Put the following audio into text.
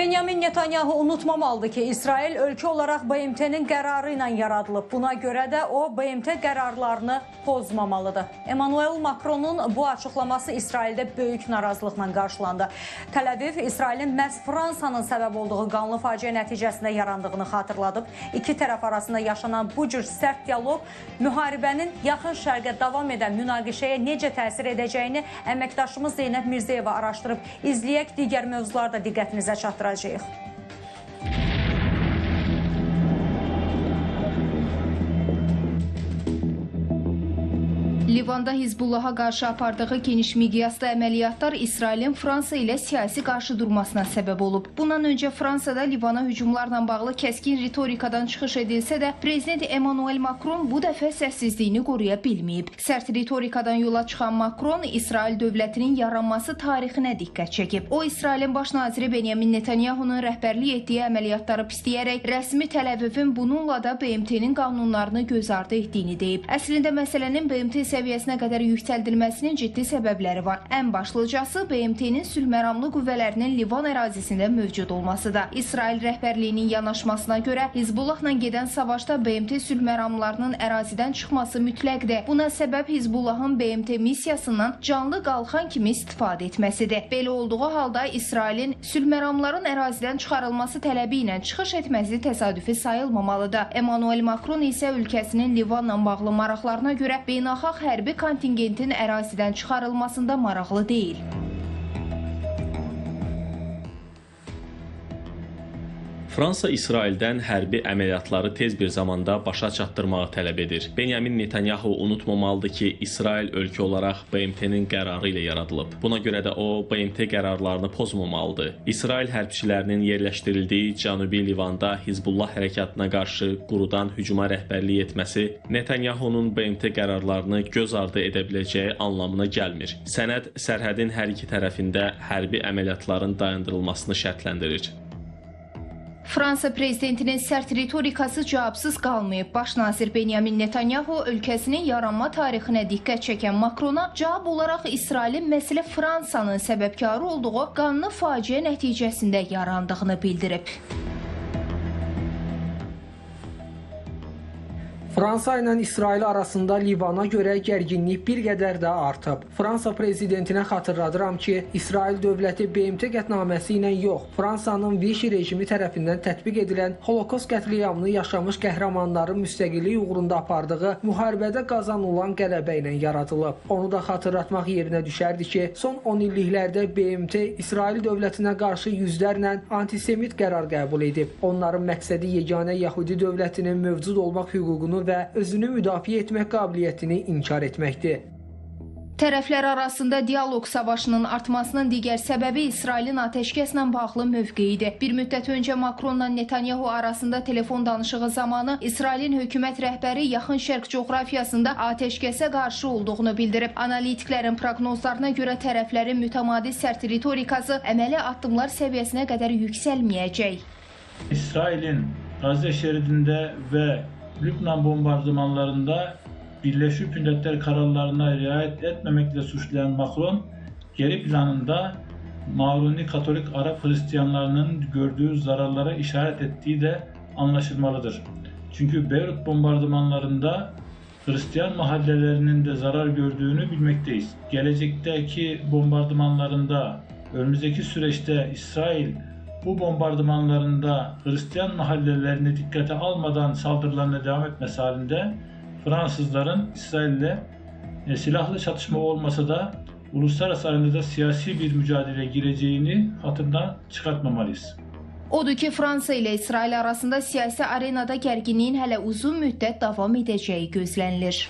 Benyamin Netanyahu unutmamalıdır ki, İsrail ölkə olaraq BMT-nin qərarı ilə yaradılıb. Buna görə də o BMT qərarlarını pozmamalıdır. Emmanuel Macronun bu açıqlaması İsraildə böyük narazılıqla qarşılandı. Təl-Əviv İsrailin məhz Fransanın səbəb olduğu qanlı faciə nəticəsində yarandığını xatırladıb. İki tərəf arasında yaşanan bu cür sərt dialoq müharibənin yaxın şərqə davam edən münaqişəyə necə təsir edəcəyini əməkdaşımız Zeynəb Mirzəyeva araşdırıb. İzləyək digər mövzular da diqqətinizə Gerro. Livanda Hizbullaha qarşı apardığı geniş miqyaslı əməliyyatlar İsrailin Fransa ilə siyasi qarşıdurmasına səbəb olub. Bundan öncə Fransada Livana hücumlarla bağlı kəskin ritorikadan çıxış edilsə də, prezident Emmanuel Macron bu dəfə səssizliyini qoruya bilməyib. Sərt ritorikadan yola çıxan Macron İsrail dövlətinin yaranması tarixinə diqqət çəkib. O İsrailin baş naziri Benyamin Netanyahunun rəhbərlik etdiyi əməliyyatları pisləyərək rəsmi Təl-Əvivin bununla da BMT-nin qanunlarını göz ardı etdiyini deyib. Əslində məsələnin BMT səviyyəsinə qədər yüksəldilməsinin ciddi səbəbləri var. Ən başlıcası BMT-nin sülhməramlı qüvvələrinin Livan ərazisində mövcud olmasıdır. İsrail rəhbərliyinin yanaşmasına görə Hizbullahla gedən savaşda BMT sülhməramlarının ərazidən çıxması mütləqdir. Buna səbəb Hizbullahın BMT missiyasından canlı qalxan kimi istifadə etməsidir. Belə olduğu halda İsrailin sülhməramların ərazidən çıxarılması tələbi ilə çıxış etməsi təsadüfi sayılmamalıdır. Emmanuel Macron isə ölkəsinin Livanla bağlı maraqlarına görə beynəlxalq hərbi kontingentin ərazidən çıxarılmasında maraqlı deyil. Fransa İsraildən hərbi əməliyyatları tez bir zamanda başa çatdırmağı tələb edir. Benyamin Netanyahu unutmamalıdır ki, İsrail ölkə olaraq BMT-nin qərarı ilə yaradılıb. Buna görə də o BMT qərarlarını pozmamalıdır. İsrail hərbçilərinin yerləşdirildiyi Cənubi Livanda Hizbullah hərəkatına qarşı qurudan hücuma rəhbərlik etməsi Netanyahunun BMT qərarlarını göz ardı edə biləcəyi anlamına gəlmir. Sənəd sərhədin hər iki tərəfində hərbi əməliyyatların dayandırılmasını şərtləndirir. Fransa prezidentinin sərt ritorikası cavabsız qalmayıb. Baş nazir Benyamin Netanyahu ölkəsinin yaranma tarixinə diqqət çəkən Makrona cavab olaraq İsrailin məsələ Fransanın səbəbkarı olduğu qanlı faciə nəticəsində yarandığını bildirib. Fransa ilə İsrail arasında Livana görə gərginlik bir qədər də artıb. Fransa prezidentinə xatırladıram ki, İsrail dövləti BMT qətnaməsi ilə yox, Fransanın Vichy rejimi tərəfindən tətbiq edilən Holokost qətliamını yaşamış qəhrəmanların müstəqillik uğrunda apardığı müharibədə qazanılan qələbə ilə yaradılıb. Onu da xatırlatmaq yerinə düşərdi ki, son 10 illiklərdə BMT İsrail dövlətinə qarşı yüzlərlə antisemit qərar qəbul edib. Onların məqsədi yeganə Yəhudi dövlətinin mövcud olmaq hüququnu və özünü müdafiə etmək qabiliyyətini inkar etməkdir. Tərəflər arasında dialoq savaşının artmasının digər səbəbi İsrailin atəşkəslə bağlı mövqeyidir. Bir müddət öncə Makronla Netanyahu arasında telefon danışığı zamanı İsrailin hökumət rəhbəri yaxın şərq coğrafiyasında atəşkəsə qarşı olduğunu bildirib. Analitiklərin proqnozlarına görə tərəflərin mütəmadi sərt ritorikası əməli addımlar səviyyəsinə qədər yüksəlməyəcək. İsrailin Gazze şeridində və Lübnan bombardımanlarında Birleşmiş Milletler kararlarına riayet etmemekle suçlayan Macron, geri planında Maruni Katolik Arap Hristiyanlarının gördüğü zararlara işaret ettiği de anlaşılmalıdır. Çünkü Beyrut bombardımanlarında Hristiyan mahallelerinin de zarar gördüğünü bilmekteyiz. Gelecekteki bombardımanlarında, önümüzdeki süreçte İsrail bu bombardımanlarında Hristiyan mahallelerini dikkate almadan saldırılarına devam etmesi halinde Fransızların İsrail'le e, silahlı çatışma olmasa da uluslararası arenada siyasi bir mücadele gireceğini hatırdan çıkartmamalıyız. Odur ki, Fransa ilə İsrail arasında siyasi arenada gərginliyin hələ uzun müddət davam edəcəyi gözlənilir.